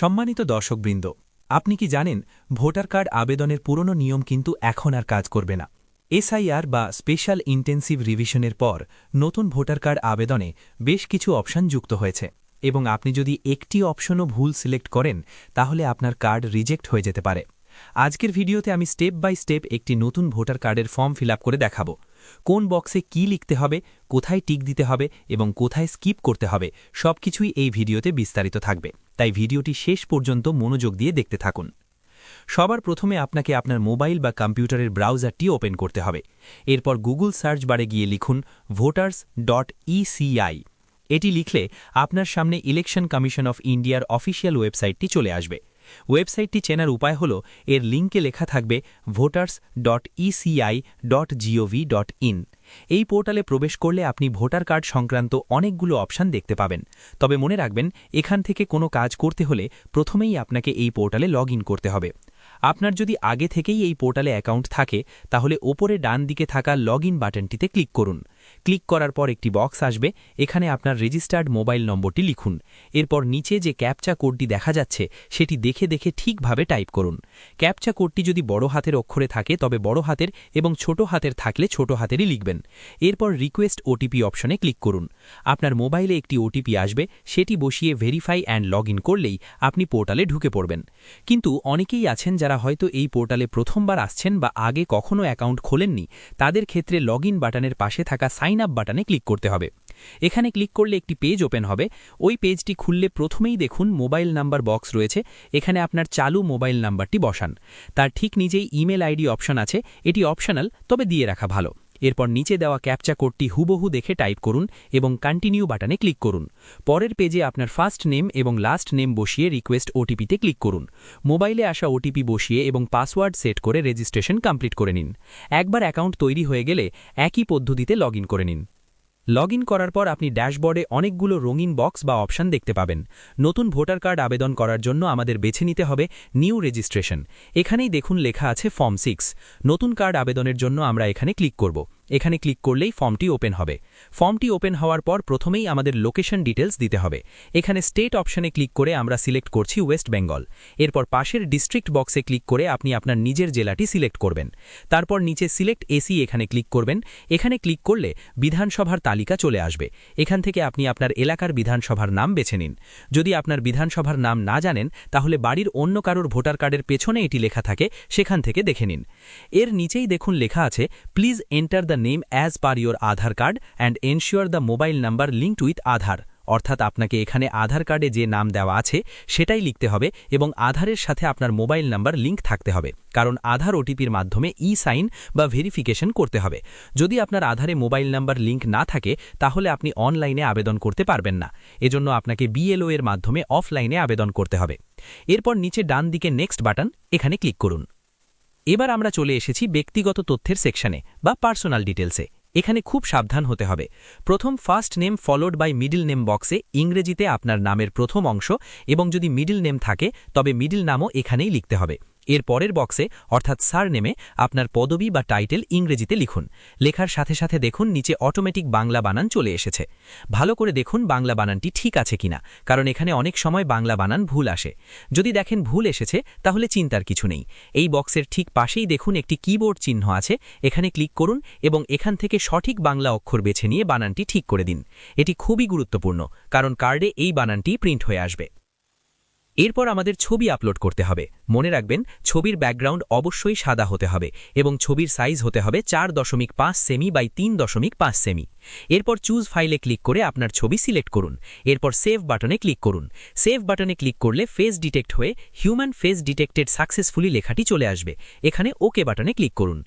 সম্মানিত দর্শকবৃন্দ, আপনি কি জানেন ভোটার কার্ড আবেদনের পুরনো নিয়ম কিন্তু এখন আর কাজ করবে না? এসআইআর বা স্পেশাল ইন্টেন্সিভ রিভিশনের পর নতুন ভোটার কার্ড আবেদনে বেশ কিছু অপশন যুক্ত হয়েছে এবং আপনি যদি একটি অপশনও ভুল সিলেক্ট করেন, তাহলে আপনার কার্ড রিজেক্ট হয়ে যেতে পারে। আজকের ভিডিওতে আমি স্টেপ বাই স্টেপ একটি নতুন ভোটার কার্ডের ফর্ম ফিল করে দেখাবো। কোন বক্সে কি লিখতে হবে, কোথায় টিক দিতে হবে এবং কোথায় স্কিপ করতে হবে, সবকিছুই এই ভিডিওতে বিস্তারিত থাকবে। তাই ভিডিওটি শেষ পর্যন্ত মনোযোগ দিয়ে দেখতে থাকুন। সবার প্রথমে আপনাকে আপনার মোবাইল বা কম্পিউটারের ব্রাউজারটি ওপেন করতে হবে। এরপর গুগল সার্চ বারে গিয়ে লিখুন ভোটার্স ডট ইসিআই এটি লিখলে আপনার সামনে ইলেকশন কমিশন অফ ইন্ডিয়ার অফিসিয়াল ওয়েবসাইটটি চলে আসবে। ওয়েবসাইটটি চেনার উপায় হল এর লিঙ্কে লেখা থাকবে voters dot ECI dot GOV dot in এই পোর্টালে প্রবেশ করলে আপনি ভোটার কার্ড সংক্রান্ত অনেকগুলো অপশান দেখতে পাবেন। তবে মনে রাখবেন, এখান থেকে কোনো কাজ করতে হলে প্রথমেই আপনাকে এই পোর্টালে লগ করতে হবে। আপনার যদি আগে থেকেই এই পোর্টালে অ্যাকাউন্ট থাকে, তাহলে ওপরে ডান দিকে থাকা লগ বাটনটিতে ক্লিক করুন। ক্লিক করার পর একটি বক্স আসবে, এখানে আপনার রেজিস্টার্ড মোবাইল নম্বরটি লিখুন। এরপর নিচে যে ক্যাপচা কোডটি দেখা যাচ্ছে, সেটি দেখে দেখে ঠিকভাবে টাইপ করুন। ক্যাপচা কোডটি যদি বড় হাতের অক্ষরে থাকে, তবে বড় হাতের এবং ছোট হাতের থাকলে ছোট হাতেরই লিখবেন। এরপর রিকোয়েস্ট ওটিপি অপশনে ক্লিক করুন। আপনার মোবাইলে একটি ওটিপি আসবে, সেটি বসিয়ে ভেরিফাই অ্যান্ড লগ করলেই আপনি পোর্টালে ঢুকে পড়বেন। কিন্তু অনেকেই আছেন যারা হয়তো এই পোর্টালে প্রথমবার আসছেন বা আগে কখনও অ্যাকাউন্ট খোলেননি, তাদের ক্ষেত্রে লগ বাটনের পাশে থাকা সাইন আপ বাটনে ক্লিক করতে হবে। এখানে ক্লিক করলে একটি পেজ ওপেন হবে। ওই পেজটি খুললে প্রথমেই দেখুন মোবাইল নাম্বার বক্স রয়েছে। এখানে আপনার চালু মোবাইল নাম্বারটি বসান। তার ঠিক নিজেই ইমেল আইডি অপশন আছে। এটি অপশনাল, তবে দিয়ে রাখা ভালো। এরপর নিচে দেওয়া ক্যাপচা কোডটি হুবহু দেখে টাইপ করুন এবং কন্টিনিউ বাটনে ক্লিক করুন। পরের পেজে আপনার ফার্স্ট নেম এবং লাস্ট নেম বসিয়ে রিকোয়েস্ট ওটিপিতে ক্লিক করুন। মোবাইলে আসা ওটিপি বসিয়ে এবং পাসওয়ার্ড সেট করে রেজিস্ট্রেশন কমপ্লিট করে নিন। একবার অ্যাকাউন্ট তৈরি হয়ে গেলে একই পদ্ধতিতে লগ করে নিন। লগ করার পর আপনি ড্যাশবোর্ডে অনেকগুলো রঙিন বক্স বা অপশান দেখতে পাবেন। নতুন ভোটার কার্ড আবেদন করার জন্য আমাদের বেছে নিতে হবে নিউ রেজিস্ট্রেশন। এখানেই দেখুন লেখা আছে ফর্ম সিক্স। নতুন কার্ড আবেদনের জন্য আমরা এখানে ক্লিক করব। এখানে ক্লিক করলেই ফর্মটি ওপেন হবে। ফর্মটি ওপেন হওয়ার পর প্রথমেই আমাদের লোকেশন ডিটেলস দিতে হবে। এখানে স্টেট অপশনে ক্লিক করে আমরা সিলেক্ট করছি ওয়েস্ট বেঙ্গল। এরপর পাশের ডিস্ট্রিক্ট বক্সে ক্লিক করে আপনি আপনার নিজের জেলাটি সিলেক্ট করবেন। তারপর নিচে সিলেক্ট এসি এখানে ক্লিক করবেন। এখানে ক্লিক করলে বিধানসভার তালিকা চলে আসবে। এখান থেকে আপনি আপনার এলাকার বিধানসভার নাম বেছে নিন। যদি আপনার বিধানসভার নাম না জানেন, তাহলে বাড়ির অন্য কারোর ভোটার কার্ডের পেছনে এটি লেখা থাকে, সেখান থেকে দেখে নিন। এর নিচেই দেখুন লেখা আছে, please enter the name as per your Aadhaar card and ensure the mobile number linked with Aadhaar অর্থাৎ আপনাকে এখানে আধার কার্ডে যে নাম দেওয়া আছে, সেটাই লিখতে হবে এবং আধারের সাথে আপনার মোবাইল নাম্বার লিঙ্ক থাকতে হবে। কারণ আধার ওটিপির মাধ্যমে ই সাইন বা ভেরিফিকেশন করতে হবে। যদি আপনার আধারে মোবাইল নাম্বার লিঙ্ক না থাকে, তাহলে আপনি অনলাইনে আবেদন করতে পারবেন না। এজন্য আপনাকে বিএলও এর মাধ্যমে অফলাইনে আবেদন করতে হবে। এরপর নিচে ডান দিকে নেক্সট বাটন এখানে ক্লিক করুন। এবার আমরা চলে এসেছি ব্যক্তিগত তথ্যের সেকশনে বা পার্সোনাল ডিটেলসে। এখানে খুব সাবধান হতে হবে। প্রথম first name followed by middle name বক্সে ইংরেজিতে আপনার নামের প্রথম অংশ এবং যদি মিডিল নেম থাকে, তবে মিডিল নামও এখানেই লিখতে হবে। এর পরের বক্সে, অর্থাৎ সার নেমে, আপনার পদবি বা টাইটেল ইংরেজিতে লিখুন। লেখার সাথে সাথে দেখুন, নিচে অটোমেটিক বাংলা বানান চলে এসেছে। ভালো করে দেখুন বাংলা বানানটি ঠিক আছে কিনা, কারণ এখানে অনেক সময় বাংলা বানান ভুল আসে। যদি দেখেন ভুল এসেছে, তাহলে চিন্তার কিছু নেই। এই বক্সের ঠিক পাশেই দেখুন একটি কিবোর্ড চিহ্ন আছে, এখানে ক্লিক করুন এবং এখান থেকে সঠিক বাংলা অক্ষর বেছে নিয়ে বানানটি ঠিক করে দিন। এটি খুবই গুরুত্বপূর্ণ, কারণ কার্ডে এই বানানটি প্রিন্ট হয়ে আসবে। এরপর আমাদের ছবি আপলোড করতে হবে। মনে রাখবেন, ছবির ব্যাকগ্রাউন্ড অবশ্যই সাদা হতে হবে এবং ছবির সাইজ হতে হবে চার দশমিক পাঁচ সেমি বাই তিন দশমিক পাঁচ সেমি। এরপর চুজ ফাইলে ক্লিক করে আপনার ছবি সিলেক্ট করুন। এরপর সেভ বাটনে ক্লিক করুন। সেভ বাটনে ক্লিক করলে ফেস ডিটেক্ট হয়ে হিউম্যান ফেস ডিটেক্টেড সাকসেসফুলি লেখাটি চলে আসবে। এখানে ওকে বাটনে ক্লিক করুন।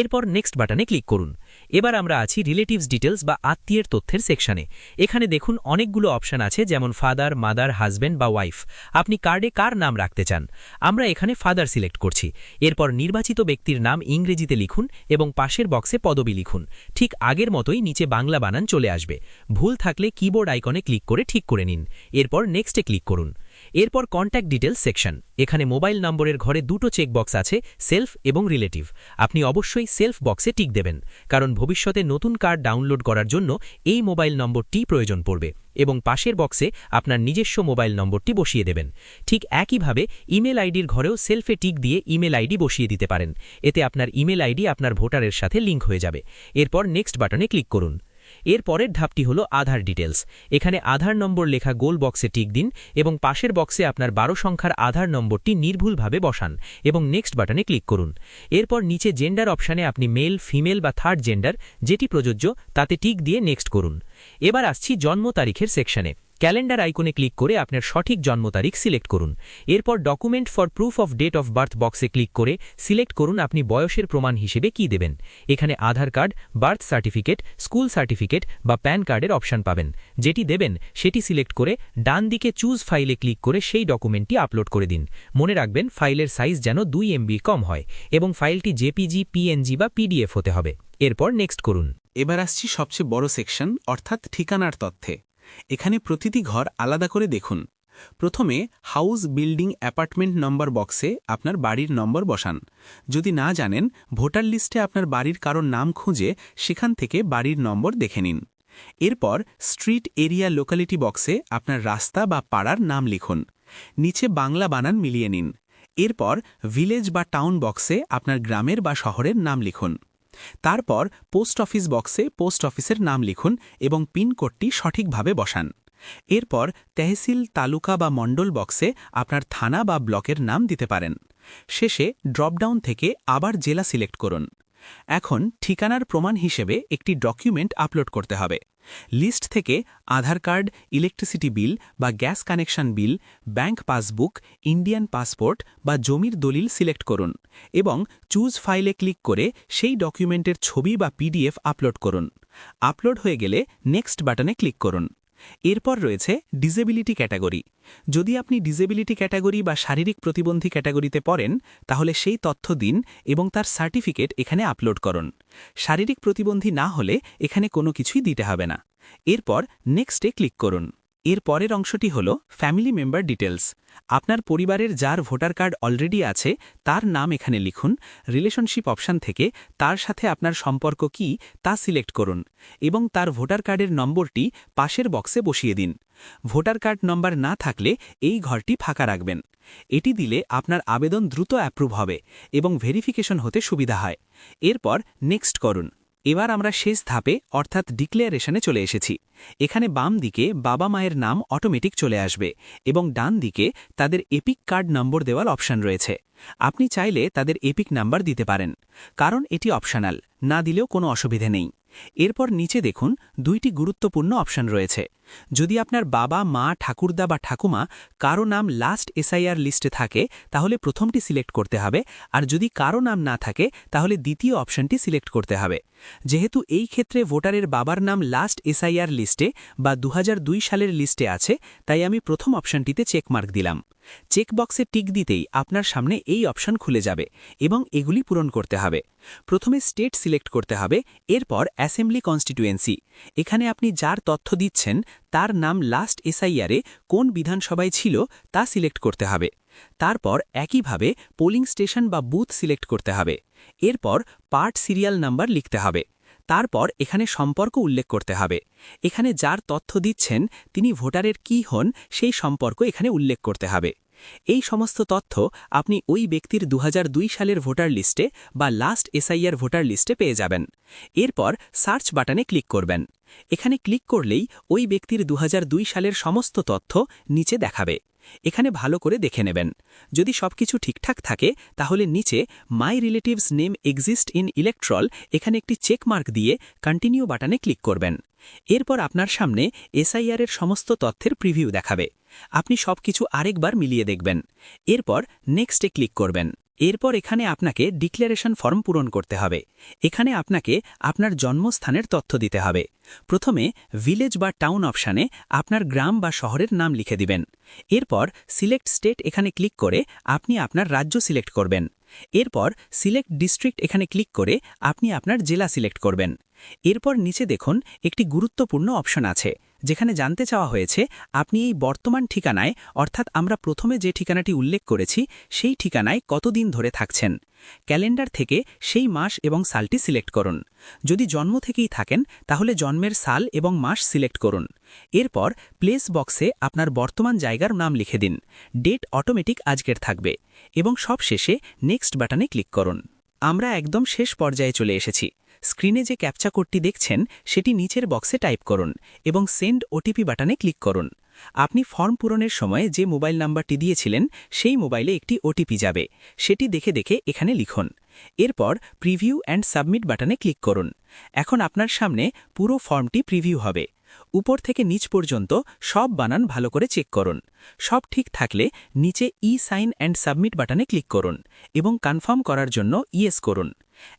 এরপর নেক্সট বাটনে ক্লিক করুন। এবার আমরা আছি রিলেটিভস ডিটেলস বা আত্মীয়ের তথ্যের সেকশনে এখানে দেখুন অনেকগুলো অপশন আছে, যেমন ফাদার মাদার হাজব্যান্ড বা ওয়াইফ আপনি কার্ডে কার নাম রাখতে চান? আমরা এখানে ফাদার সিলেক্ট করছি। এরপর নির্বাচিত ব্যক্তির নাম ইংরেজিতে লিখুন এবং পাশের বক্সে পদবি লিখুন। ঠিক আগের মতোই নিচে বাংলা বানান চলে আসবে। ভুল থাকলে কিবোর্ড আইকনে ক্লিক করে ঠিক করে নিন। এরপর নেক্সটে ক্লিক করুন। এরপর কন্ট্যাক্ট ডিটেলস সেকশন এখানে মোবাইল নম্বরের ঘরে দুটো চেকবক্স আছে সেলফ এবং রিলেটিভ আপনি অবশ্যই সেলফ বক্সে টিক দেবেন, কারণ ভবিষ্যতে নতুন কার্ড ডাউনলোড করার জন্য এই মোবাইল নম্বরটি প্রয়োজন পড়বে এবং পাশের বক্সে আপনার নিজস্ব মোবাইল নম্বরটি বসিয়ে দেবেন। ঠিক একইভাবে ইমেল আইডির ঘরেও সেলফে টিক দিয়ে ইমেল আইডি বসিয়ে দিতে পারেন। এতে আপনার ইমেল আইডি আপনার ভোটারের সাথে লিঙ্ক হয়ে যাবে। এরপর নেক্সট বাটনে ক্লিক করুন। এর পরের ধাপটি হল আধার ডিটেলস। এখানে আধার নম্বর লেখা গোল বক্সে টিক দিন এবং পাশের বক্সে আপনার বারো সংখ্যার আধার নম্বরটি নির্ভুলভাবে বসান এবং নেক্সট বাটনে ক্লিক করুন। এরপর নিচে জেন্ডার অপশানে আপনি মেল, ফিমেল বা থার্ড জেন্ডার যেটি প্রযোজ্য তাতে টিক দিয়ে নেক্সট করুন। এবার আসছি জন্ম তারিখের সেকশনে। ক্যালেন্ডার আইকনে ক্লিক করে আপনার সঠিক জন্ম তারিখ সিলেক্ট করুন। এরপর document for proof of date of birth বক্সে ক্লিক করে সিলেক্ট করুন আপনি বয়সের প্রমাণ হিসেবে কি দেবেন। এখানে Aadhaar card, birth certificate, school certificate বা প্যান কার্ডের অপশন পাবেন। যেটি দেবেন, সেটি সিলেক্ট করে ডান দিকে চুজ ফাইলে ক্লিক করে সেই ডকুমেন্টটি আপলোড করে দিন। মনে রাখবেন, ফাইলের সাইজ যেন দুই এমবি কম হয় এবং ফাইলটি জেপিজি, পিএনজি বা পিডিএফ হতে হবে। এরপর নেক্সট করুন। এবার আসছি সবচেয়ে বড় সেকশন, অর্থাৎ ঠিকানার তথ্যে। এখানে প্রতিটি ঘর আলাদা করে দেখুন। প্রথমে হাউস বিল্ডিং অ্যাপার্টমেন্ট নম্বর বক্সে আপনার বাড়ির নম্বর বসান। যদি না জানেন, ভোটার লিস্টে আপনার বাড়ির কারোর নাম খুঁজে সেখান থেকে বাড়ির নম্বর দেখে নিন। এরপর স্ট্রিট এরিয়া লোকালিটি বক্সে আপনার রাস্তা বা পাড়ার নাম লিখুন। নিচে বাংলা বানান মিলিয়ে নিন। এরপর ভিলেজ বা টাউন বক্সে আপনার গ্রামের বা শহরের নাম লিখুন। তারপর পোস্ট অফিস বক্সে পোস্ট অফিসের নাম লিখুন এবং পিনকোডটি সঠিকভাবে বসান। এরপর তেহসিল তালুকা বা মণ্ডল বক্সে আপনার থানা বা ব্লকের নাম দিতে পারেন। শেষে ড্রপডাউন থেকে আবার জেলা সিলেক্ট করুন। এখন ঠিকানার প্রমাণ হিসেবে একটি ডকুমেন্ট আপলোড করতে হবে। লিস্ট থেকে আধার কার্ড, ইলেকট্রিসিটি বিল বা gas connection bill, bank passbook, Indian passport বা জমির দলিল সিলেক্ট করুন এবং চুজ ফাইলে ক্লিক করে সেই ডকুমেন্টের ছবি বা পিডিএফ আপলোড করুন। আপলোড হয়ে গেলে নেক্সট বাটনে ক্লিক করুন। এরপর রয়েছে ডিজেবিলিটি ক্যাটাগরি যদি আপনি ডিজেবিলিটি ক্যাটাগরি বা শারীরিক প্রতিবন্ধী ক্যাটাগরিতে পড়েন, তাহলে সেই তথ্য দিন এবং তার সার্টিফিকেট এখানে আপলোড করুন। শারীরিক প্রতিবন্ধী না হলে এখানে কোনো কিছুই দিতে হবে না। এরপর নেক্সটে ক্লিক করুন। এর পরের অংশটি হল ফ্যামিলি মেম্বার ডিটেলস আপনার পরিবারের যার ভোটার কার্ড অলরেডি আছে, তার নাম এখানে লিখুন, রিলেশনশিপ অপশান থেকে তার সাথে আপনার সম্পর্ক কি তা সিলেক্ট করুন এবং তার ভোটার কার্ডের নম্বরটি পাশের বক্সে বসিয়ে দিন। ভোটার কার্ড নম্বর না থাকলে এই ঘরটি ফাঁকা রাখবেন। এটি দিলে আপনার আবেদন দ্রুত অ্যাপ্রুভ হবে এবং ভেরিফিকেশন হতে সুবিধা হয়। এরপর নেক্সট করুন। এবার আমরা শেষ ধাপে, অর্থাৎ ডিক্লেয়ারেশনে চলে এসেছি। এখানে বাম দিকে বাবা মায়ের নাম অটোমেটিক চলে আসবে এবং ডান দিকে তাদের এপিক কার্ড নম্বর দেওয়ার অপশান রয়েছে। আপনি চাইলে তাদের এপিক নাম্বার দিতে পারেন, কারণ এটি অপশনাল না দিলেও কোনো অসুবিধে নেই। এরপর নিচে দেখুন, দুইটি গুরুত্বপূর্ণ অপশন রয়েছে। যদি আপনার বাবা, মা, ঠাকুরদা বা ঠাকুমা কারও নাম লাস্ট এসআইআর লিস্টে থাকে, তাহলে প্রথমটি সিলেক্ট করতে হবে, আর যদি কারও নাম না থাকে, তাহলে দ্বিতীয় অপশনটি সিলেক্ট করতে হবে। যেহেতু এই ক্ষেত্রে ভোটারের বাবার নাম লাস্ট এসআইআর লিস্টে বা দুহাজার দুই সালের লিস্টে আছে, তাই আমি প্রথম অপশনটিতে চেকমার্ক দিলাম। চেকবক্সে টিক দিতেই আপনার সামনে এই অপশন খুলে যাবে এবং এগুলি পূরণ করতে হবে। প্রথমে স্টেট সিলেক্ট করতে হবে, এরপর অ্যাসেম্বলি কনস্টিটুয়েন্সি এখানে আপনি যার তথ্য দিচ্ছেন, তার নাম লাস্ট এসআইআরে কোন বিধানসভায় ছিল তা সিলেক্ট করতে হবে। তারপর একইভাবে পোলিং স্টেশন বা বুথ সিলেক্ট করতে হবে। এরপর পার্ট সিরিয়াল নাম্বার লিখতে হবে। তারপর এখানে সম্পর্ক উল্লেখ করতে হবে। এখানে যার তথ্য দিচ্ছেন, তিনি ভোটারের কি হন, সেই সম্পর্ক এখানে উল্লেখ করতে হবে। এই সমস্ত তথ্য আপনি ওই ব্যক্তির দুহাজার দুই সালের ভোটার লিস্টে বা লাস্ট এসআইআর ভোটার লিস্টে পেয়ে যাবেন। এরপর সার্চ বাটনে ক্লিক করবেন। এখানে ক্লিক করলেই ওই ব্যক্তির দুহাজার দুই সালের সমস্ত তথ্য নিচে দেখাবে। এখানে ভালো করে দেখে নেবেন। যদি সবকিছু ঠিকঠাক থাকে, তাহলে নিচে my relatives name exist in electoral এখানে একটি চেকমার্ক দিয়ে কন্টিনিউ বাটনে ক্লিক করবেন। এরপর আপনার সামনে এসআইআর এর সমস্ত তথ্যের প্রিভিউ দেখাবে। আপনি সবকিছু আরেকবার মিলিয়ে দেখবেন। এরপর নেক্সটে ক্লিক করবেন। এরপর এখানে আপনাকে ডিক্লারেশন ফর্ম পূরণ করতে হবে। এখানে আপনাকে আপনার জন্মস্থানের তথ্য দিতে হবে। প্রথমে ভিলেজ বা টাউন অপশানে আপনার গ্রাম বা শহরের নাম লিখে দিবেন। এরপর সিলেক্ট স্টেট এখানে ক্লিক করে আপনি আপনার রাজ্য সিলেক্ট করবেন। এরপর সিলেক্ট ডিস্ট্রিক্ট এখানে ক্লিক করে আপনি আপনার জেলা সিলেক্ট করবেন। এরপর নিচে দেখুন একটি গুরুত্বপূর্ণ অপশন আছে। যেখানে জানতে চাওয়া হয়েছে, আপনি এই বর্তমান ঠিকানায়, অর্থাৎ আমরা প্রথমে যে ঠিকানাটি উল্লেখ করেছি, সেই ঠিকানায় কতদিন ধরে থাকছেন। ক্যালেন্ডার থেকে সেই মাস এবং সালটি সিলেক্ট করুন। যদি জন্ম থেকেই থাকেন, তাহলে জন্মের সাল এবং মাস সিলেক্ট করুন। এরপর প্লেস বক্সে আপনার বর্তমান জায়গার নাম লিখে দিন। ডেট অটোমেটিক আজকের থাকবে এবং সব শেষে নেক্সট বাটনে ক্লিক করুন। আমরা একদম শেষ পর্যায়ে চলে এসেছি। স্ক্রিনে যে ক্যাপচা কোডটি দেখছেন, সেটি নিচের বক্সে টাইপ করুন এবং সেন্ড ওটিপি বাটনে ক্লিক করুন। আপনি ফর্ম পূরণের সময় যে মোবাইল নাম্বারটি দিয়েছিলেন, সেই মোবাইলে একটি ওটিপি যাবে। সেটি দেখে দেখে এখানে লিখুন। এরপর প্রিভিউ অ্যান্ড সাবমিট বাটনে ক্লিক করুন। এখন আপনার সামনে পুরো ফর্মটি প্রিভিউ হবে। উপর থেকে নিচ পর্যন্ত সব বানান ভালো করে চেক করুন। সব ঠিক থাকলে নিচে ই সাইন অ্যান্ড সাবমিট বাটনে ক্লিক করুন এবং কনফার্ম করার জন্য ইয়েস করুন।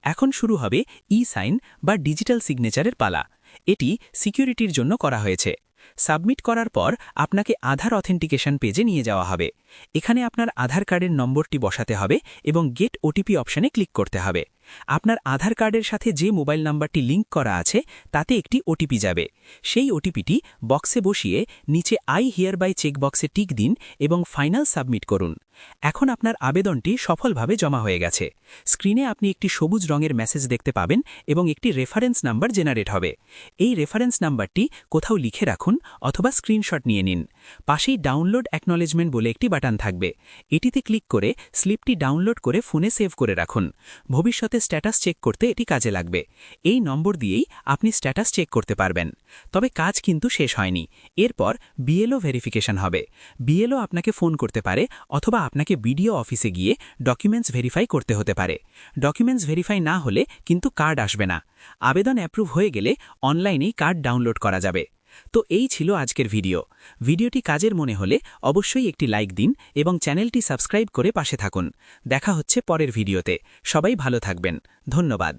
এখন শুরু হবে ই সাইন বা ডিজিটাল সিগনেচারের পালা। এটি সিকিউরিটির জন্য করা হয়েছে। সাবমিট করার পর আপনাকে আধার অথেন্টিকেশন পেজে নিয়ে যাওয়া হবে। এখানে আপনার আধার কার্ডের নম্বরটি বসাতে হবে এবং গেট ওটিপি অপশানে ক্লিক করতে হবে। আপনার আধার কার্ডের সাথে যে মোবাইল নাম্বারটি লিঙ্ক করা আছে, তাতে একটি ওটিপি যাবে। সেই ওটিপিটি বক্সে বসিয়ে নিচে আই হিয়ার বাই চেক বক্সে টিক দিন এবং ফাইনাল সাবমিট করুন। এখন আপনার আবেদনটি সফলভাবে জমা হয়ে গেছে। স্ক্রিনে আপনি একটি সবুজ রঙের মেসেজ দেখতে পাবেন এবং একটি রেফারেন্স নাম্বার জেনারেট হবে। এই রেফারেন্স নাম্বারটি কোথাও লিখে রাখুন অথবা স্ক্রিনশট নিয়ে নিন। পাশেই ডাউনলোড অ্যাকনলেজমেন্ট বলে একটি বাটন থাকবে। এটিতে ক্লিক করে স্লিপটি ডাউনলোড করে ফোনে সেভ করে রাখুন। ভবিষ্যতে স্ট্যাটাস চেক করতে এটি কাজে লাগবে। এই নম্বর দিয়েই আপনি স্ট্যাটাস চেক করতে পারবেন। তবে কাজ কিন্তু শেষ হয়নি। এরপর বিএলও ভেরিফিকেশন হবে। বিএলও আপনাকে ফোন করতে পারে অথবা আপনাকে বিডিও অফিসে গিয়ে ডকুমেন্টস ভেরিফাই করতে হতে পারে। ডকুমেন্টস ভেরিফাই না হলে কিন্তু কার্ড আসবে না। আবেদন অ্যাপ্রুভ হয়ে গেলে অনলাইনেই কার্ড ডাউনলোড করা যাবে। তো এই ছিল আজকের ভিডিও। ভিডিওটি কাজের মনে হলে অবশ্যই একটি লাইক দিন এবং চ্যানেলটি সাবস্ক্রাইব করে পাশে থাকুন। দেখা হচ্ছে পরের ভিডিওতে। সবাই ভালো থাকবেন। ধন্যবাদ।